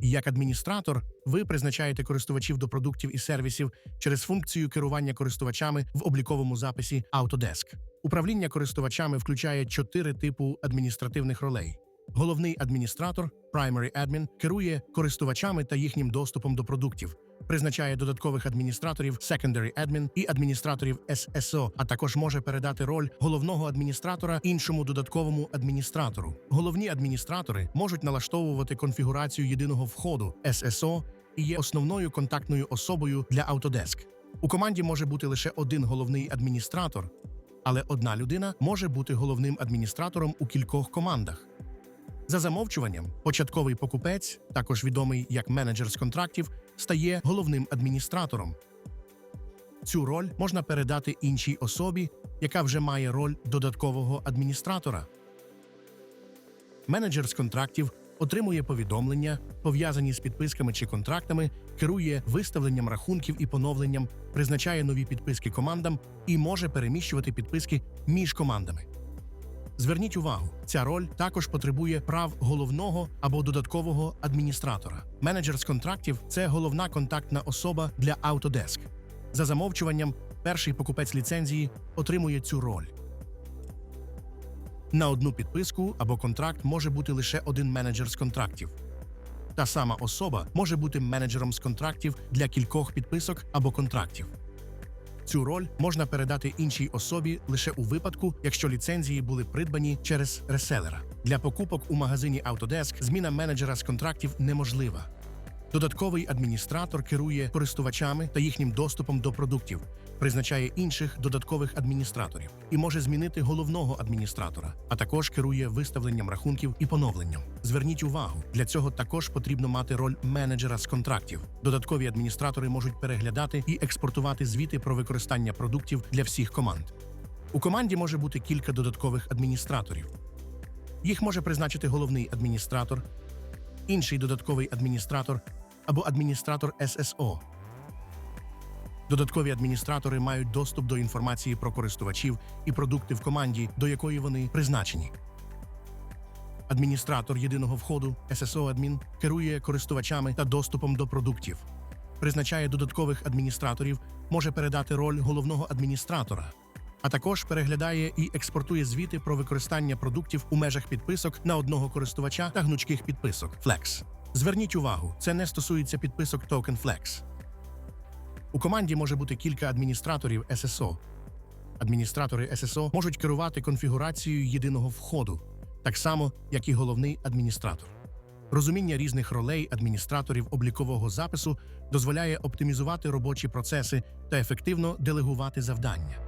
Як адміністратор, ви призначаєте користувачів до продуктів і сервісів через функцію керування користувачами в обліковому записі Autodesk. Управління користувачами включає чотири типу адміністративних ролей. Головний адміністратор Primary Admin керує користувачами та їхнім доступом до продуктів, призначає додаткових адміністраторів Secondary Admin і адміністраторів SSO, а також може передати роль головного адміністратора іншому додатковому адміністратору. Головні адміністратори можуть налаштовувати конфігурацію єдиного входу SSO і є основною контактною особою для Autodesk. У команді може бути лише один головний адміністратор, але одна людина може бути головним адміністратором у кількох командах. За замовчуванням, початковий покупець, також відомий як менеджер з контрактів, стає головним адміністратором. Цю роль можна передати іншій особі, яка вже має роль додаткового адміністратора. Менеджер з контрактів отримує повідомлення, пов'язані з підписками чи контрактами, керує виставленням рахунків і поновленням, призначає нові підписки командам і може переміщувати підписки між командами. Зверніть увагу, ця роль також потребує прав головного або додаткового адміністратора. Менеджер з контрактів це головна контактна особа для Autodesk. За замовчуванням, перший покупець ліцензії отримує цю роль. На одну підписку або контракт може бути лише один менеджер з контрактів. Та сама особа може бути менеджером з контрактів для кількох підписок або контрактів. Цю роль можна передати іншій особі лише у випадку, якщо ліцензії були придбані через реселера. Для покупок у магазині Autodesk зміна менеджера з контрактів неможлива. Додатковий адміністратор керує користувачами та їхнім доступом до продуктів, призначає інших додаткових адміністраторів і може змінити головного адміністратора, а також керує виставленням рахунків і поновленням. Зверніть увагу, для цього також потрібно мати роль менеджера з контрактів. Додаткові адміністратори можуть переглядати і експортувати звіти про використання продуктів для всіх команд. У команді може бути кілька додаткових адміністраторів. Їх може призначити головний адміністратор, інший додатковий адміністратор або адміністратор ССО. Додаткові адміністратори мають доступ до інформації про користувачів і продукти в команді, до якої вони призначені. Адміністратор єдиного входу SSO адмін керує користувачами та доступом до продуктів, призначає додаткових адміністраторів, може передати роль головного адміністратора, а також переглядає і експортує звіти про використання продуктів у межах підписок на одного користувача та гнучких підписок Flex. Зверніть увагу, це не стосується підписок Token Flex. У команді може бути кілька адміністраторів SSO. Адміністратори SSO можуть керувати конфігурацією єдиного входу, так само, як і головний адміністратор. Розуміння різних ролей адміністраторів облікового запису дозволяє оптимізувати робочі процеси та ефективно делегувати завдання.